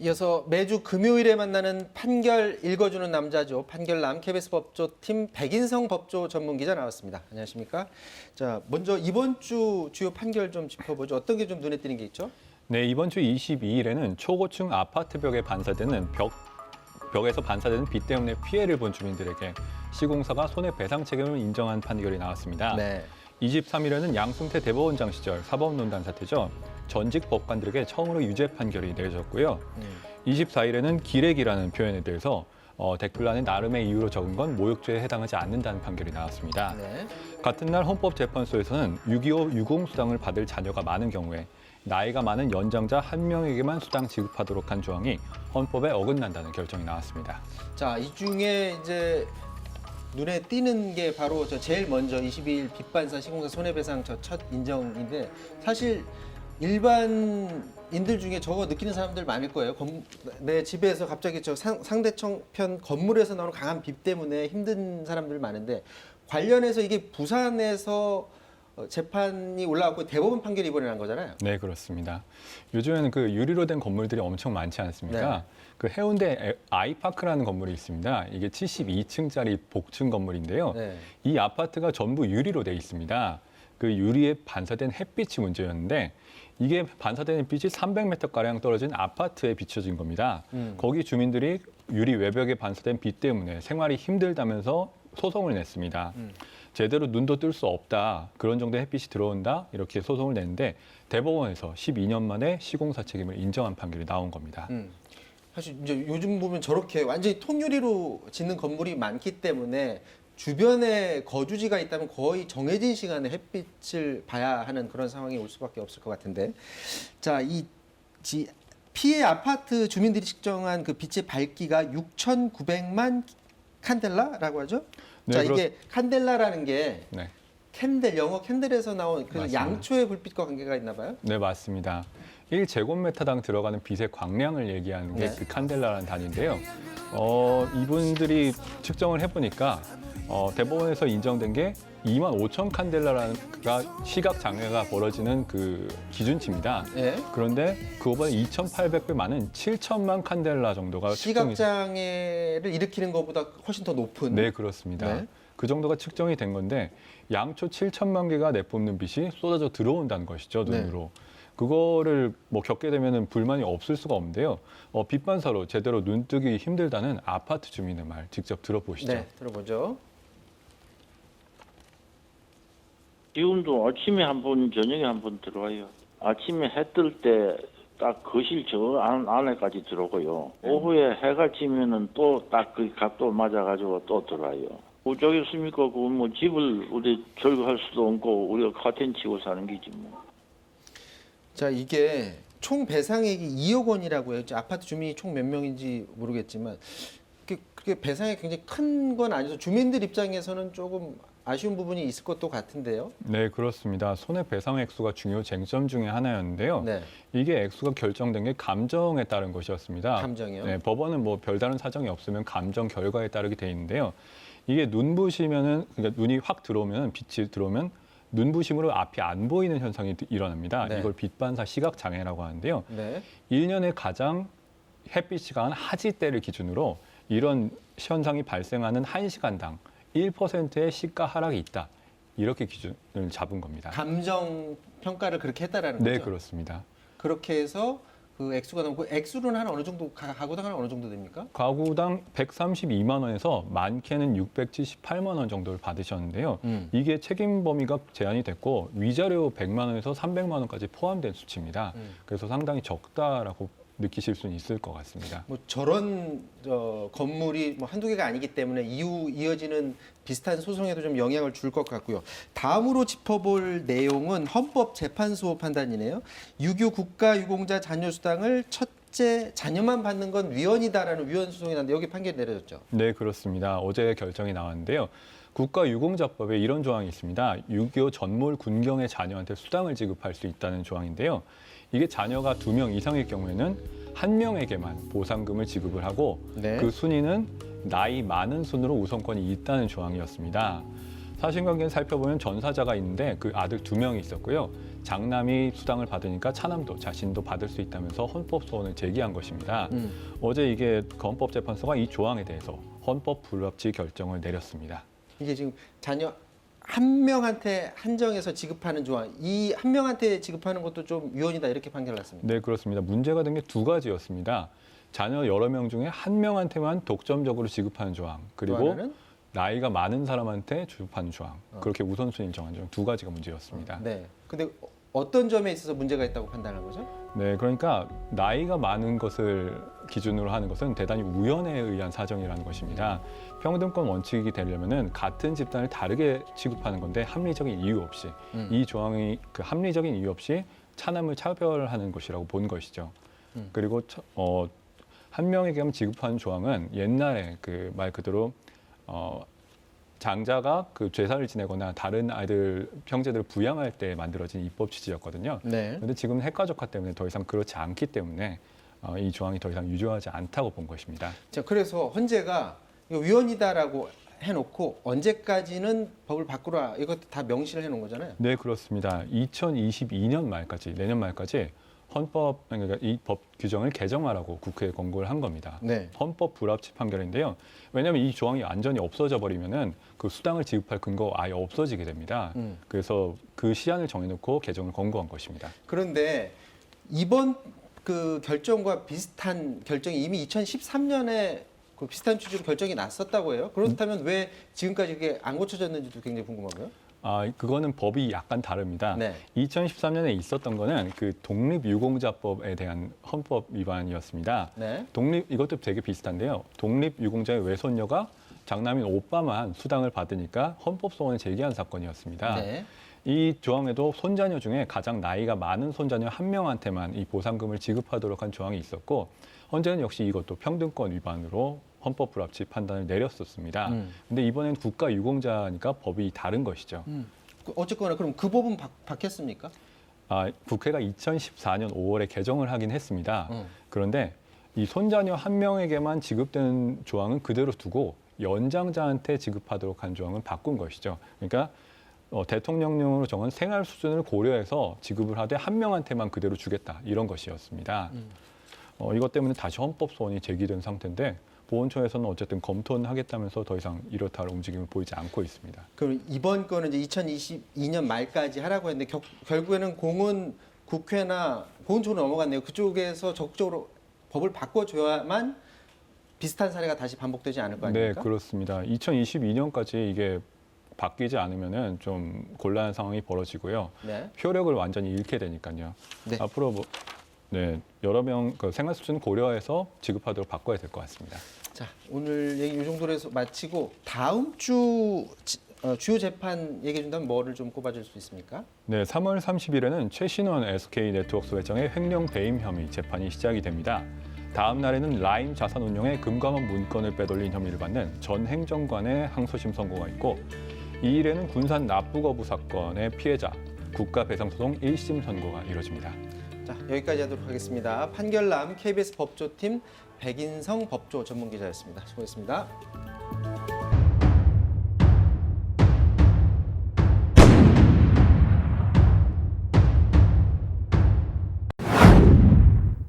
이어서 매주 금요일에 만나는 판결 읽어주는 남자죠. 판결남 KBS 법조팀 백인성 법조 전문 기자 나왔습니다. 안녕하십니까? 자, 먼저 이번 주 주요 판결 좀 짚어보죠. 어떤 게 좀 눈에 띄는 게 있죠? 네, 이번 주 22일에는 초고층 아파트 벽에 반사되는 벽 벽에서 반사되는 빛 때문에 피해를 본 주민들에게 시공사가 손해배상 책임을 인정한 판결이 나왔습니다. 네. 23일에는 양승태 대법원장 시절 사법농단 사태죠. 전직 법관들에게 처음으로 유죄 판결이 내려졌고요. 음. 24일에는 기레기라는 표현에 대해서 어, 댓글란에 나름의 이유로 적은 건 모욕죄에 해당하지 않는다는 판결이 나왔습니다. 네. 같은 날 헌법재판소에서는 6.25 유공수당을 받을 자녀가 많은 경우에 나이가 많은 연장자 한 명에게만 수당 지급하도록 한 조항이 헌법에 어긋난다는 결정이 나왔습니다. 자, 이 중에 이제 눈에 띄는 게 바로 저 제일 먼저 22일 빚반사 시공사 손해배상 저 첫 인정인데 사실 일반인들 중에 저거 느끼는 사람들 많을 거예요. 건- 내 집에서 갑자기 저 상, 상대청 편 건물에서 나오는 강한 빚 때문에 힘든 사람들 많은데 관련해서 이게 부산에서 어, 재판이 올라왔고 대법원 판결이 이번에 난 거잖아요. 네, 그렇습니다. 요즘에는 그 유리로 된 건물들이 엄청 많지 않습니까? 네. 그 해운대 에- 아이파크라는 건물이 있습니다. 이게 72층짜리 복층 건물인데요. 네. 이 아파트가 전부 유리로 돼 있습니다. 그 유리에 반사된 햇빛이 문제였는데 이게 반사된 햇빛이 300m 가량 떨어진 아파트에 비춰진 겁니다. 음. 거기 주민들이 유리 외벽에 반사된 빛 때문에 생활이 힘들다면서 소송을 냈습니다. 음. 제대로 눈도 뜰 수 없다. 그런 정도의 햇빛이 들어온다. 이렇게 소송을 냈는데 대법원에서 12년 만에 시공사 책임을 인정한 판결이 나온 겁니다. 음. 사실 이제 요즘 보면 저렇게 완전히 통유리로 짓는 건물이 많기 때문에 주변에 거주지가 있다면 거의 정해진 시간에 햇빛을 봐야 하는 그런 상황이 올 수밖에 없을 것 같은데 자 이 피해 아파트 주민들이 측정한 그 빛의 밝기가 6,900만 칸델라라고 하죠. 네, 자 그렇- 이게 칸델라라는 게 네. 캔델 영어 캔델에서 나온 그 맞습니다. 양초의 불빛과 관계가 있나 봐요. 네, 맞습니다. 1제곱미터당 들어가는 빛의 광량을 얘기하는 게 네. 그 칸델라라는 단위인데요. 어, 이분들이 측정을 해보니까 어, 대법원에서 인정된 게 2만 5천 칸델라가 시각 장애가 벌어지는 그 기준치입니다. 예. 그런데 그거보다 2,800배 많은 7천만 칸델라 정도가 측정이 시각장애를 일으키는 것보다 훨씬 더 높은. 네, 그렇습니다. 네. 그 정도가 측정이 된 건데 양초 7천만 개가 내뿜는 빛이 쏟아져 들어온다는 것이죠, 네. 눈으로. 그거를 뭐 겪게 되면 불만이 없을 수가 없는데요. 어, 빛 반사로 제대로 눈 뜨기 힘들다는 아파트 주민의 말 직접 들어보시죠. 네, 들어보죠. 지금도 아침에 한 번, 저녁에 한 번 들어와요. 아침에 해 뜰 때 딱 거실 저 안, 안에까지 들어오고요. 오후에 해가 지면은 또 딱 그 각도 맞아가지고 또 들어와요. 어쩌겠습니까? 그 뭐 집을 우리 절거할 수도 없고 우리가 커튼 치고 사는 게지 뭐. 자, 이게 총 배상액이 2억 원이라고 해요. 이제 아파트 주민이 총 몇 명인지 모르겠지만 그게, 그게 배상액이 굉장히 큰 건 아니어서 주민들 입장에서는 조금 아쉬운 부분이 있을 것도 같은데요. 네, 그렇습니다. 손해배상 액수가 중요 쟁점 중에 하나였는데요. 네, 이게 액수가 결정된 게 감정에 따른 것이었습니다. 감정이요. 네, 법원은 뭐 별다른 사정이 없으면 감정 결과에 따르게 돼 있는데요. 이게 눈부시면은 그러니까 눈이 확 들어오면 빛이 들어오면 눈부심으로 앞이 안 보이는 현상이 일어납니다. 네. 이걸 빛반사 시각 장애라고 하는데요. 네. 일년에 가장 햇빛이 강한 하지 때를 기준으로 이런 현상이 발생하는 한시간당 1%의 시가 하락이 있다. 이렇게 기준을 잡은 겁니다. 감정 평가를 그렇게 했다라는 네, 거죠. 그렇습니다. 그렇게 해서 그 액수가 나오고 그 액수는 한 어느 정도 가- 가구당 한 어느 정도 됩니까? 가구당 132만 원에서 많게는 678만 원 정도를 받으셨는데요. 음. 이게 책임 범위가 제한이 됐고 위자료 100만 원에서 300만 원까지 포함된 수치입니다. 음. 그래서 상당히 적다라고 느끼실 수는 있을 것 같습니다. 뭐 저런 저 건물이 뭐 한두 개가 아니기 때문에 이후 이어지는 비슷한 소송에도 좀 영향을 줄 것 같고요. 다음으로 짚어볼 내용은 헌법재판소 판단이네요. 유교 국가유공자 자녀수당을 첫째 자녀만 받는 건 위헌이다라는 위헌 소송이 났는데 여기 판결이 내려졌죠. 네, 그렇습니다. 어제 결정이 나왔는데요. 국가유공자법에 이런 조항이 있습니다. 6.25 전몰 군경의 자녀한테 수당을 지급할 수 있다는 조항인데요. 이게 자녀가 두 명 이상일 경우에는 한 명에게만 보상금을 지급을 하고 네. 그 순위는 나이 많은 순으로 우선권이 있다는 조항이었습니다. 사실관계를 살펴보면 전사자가 있는데 그 아들 두 명이 있었고요. 장남이 수당을 받으니까 차남도 자신도 받을 수 있다면서 헌법 소원을 제기한 것입니다. 음. 어제 이게 그 헌법재판소가 이 조항에 대해서 헌법 불합치 결정을 내렸습니다. 이게 지금 자녀 한 명한테 한정해서 지급하는 조항, 이 한 명한테 지급하는 것도 좀 위헌이다 이렇게 판결났습니다. 네, 그렇습니다. 문제가 된 게 두 가지였습니다. 자녀 여러 명 중에 한 명한테만 독점적으로 지급하는 조항, 또 그리고 나이가 많은 사람한테 주급하는 조항, 어. 그렇게 우선순위를 정한 점두 가지가 문제였습니다. 네. 근데 어떤 점에 있어서 문제가 있다고 판단한 거죠? 네, 그러니까 나이가 많은 것을 기준으로 하는 것은 대단히 우연에 의한 사정이라는 것입니다. 평등권 원칙이 되려면은 같은 집단을 다르게 취급하는 건데 합리적인 이유 없이 음. 이 조항이 그 합리적인 이유 없이 차남을 차별하는 것이라고 본 것이죠. 음. 그리고 처- 어, 한 명에게만 지급하는 조항은 옛날에 그 말 그대로 어, 장자가 그 제사를 지내거나 다른 아이들 형제들 을 부양할 때 만들어진 입법 취지였거든요. 네. 그런데 지금 핵가족화 때문에 더 이상 그렇지 않기 때문에 어, 이 조항이 더 이상 유효하지 않다고 본 것입니다. 자, 그래서 헌재가 이거 위헌이다라고 해놓고 언제까지는 법을 바꾸라 이것도 다 명시를 해놓은 거잖아요. 네, 그렇습니다. 2022년 말까지 내년 말까지 헌법 그러니까 이 법 규정을 개정하라고 국회에 권고를 한 겁니다. 네. 헌법 불합치 판결인데요. 왜냐하면 이 조항이 완전히 없어져 버리면은 그 수당을 지급할 근거가 아예 없어지게 됩니다. 음. 그래서 그 시한을 정해놓고 개정을 권고한 것입니다. 그런데 이번 그 결정과 비슷한 결정이 이미 2013년에 그 비슷한 취지로 결정이 났었다고 해요. 그렇다면 왜 지금까지 이게 안 고쳐졌는지도 굉장히 궁금하고요. 아, 그거는 법이 약간 다릅니다. 네. 2013년에 있었던 거는 그 독립유공자법에 대한 헌법 위반이었습니다. 네. 독립 이것도 되게 비슷한데요. 독립유공자의 외손녀가 장남인 오빠만 수당을 받으니까 헌법 소원을 제기한 사건이었습니다. 네. 이 조항에도 손자녀 중에 가장 나이가 많은 손자녀 한 명한테만 이 보상금을 지급하도록 한 조항이 있었고 헌재는 역시 이것도 평등권 위반으로 헌법 불합치 판단을 내렸었습니다. 음. 근데 이번엔 국가 유공자니까 법이 다른 것이죠. 음. 그 어쨌거나 그럼 그 법은 바, 바뀌었습니까? 아, 국회가 2014년 5월에 개정을 하긴 했습니다. 음. 그런데 이 손자녀 한 명에게만 지급되는 조항은 그대로 두고 연장자한테 지급하도록 한 조항은 바꾼 것이죠. 그러니까 어, 대통령령으로 정한 생활 수준을 고려해서 지급을 하되 한 명한테만 그대로 주겠다 이런 것이었습니다. 음. 어, 이것 때문에 다시 헌법 소원이 제기된 상태인데 보훈처에서는 어쨌든 검토는 하겠다면서 더 이상 이렇다 할 움직임을 보이지 않고 있습니다. 그럼 이번 거는 이제 2022년 말까지 하라고 했는데 겨- 결국에는 공은 국회나 보훈처로 넘어갔네요. 그쪽에서 적극적으로 법을 바꿔줘야만 비슷한 사례가 다시 반복되지 않을 거 네, 아닙니까? 그렇습니다. 2022년까지 이게 바뀌지 않으면은 좀 곤란한 상황이 벌어지고요. 네. 효력을 완전히 잃게 되니까요. 네. 앞으로 뭐, 네, 여러 명 그 생활 수준 고려해서 지급하도록 바꿔야 될 것 같습니다. 자, 오늘 얘기 이 정도로 해서 마치고 다음 주 지- 어, 주요 재판 얘기해 준다면 뭐를 좀 꼽아줄 수 있습니까? 네, 3월 30일에는 최신원 SK 네트워크스 회장의 횡령 배임 혐의 재판이 시작이 됩니다. 다음 날에는 라임 자산 운용의 금감원 문건을 빼돌린 혐의를 받는 전 행정관의 항소심 선고가 있고 이 일에는 군산 납부거부 사건의 피해자 국가배상소송 1심 선고가 이뤄집니다. 자, 여기까지 하도록 하겠습니다. 판결남 KBS 법조팀 백인성 법조 전문기자였습니다. 수고했습니다.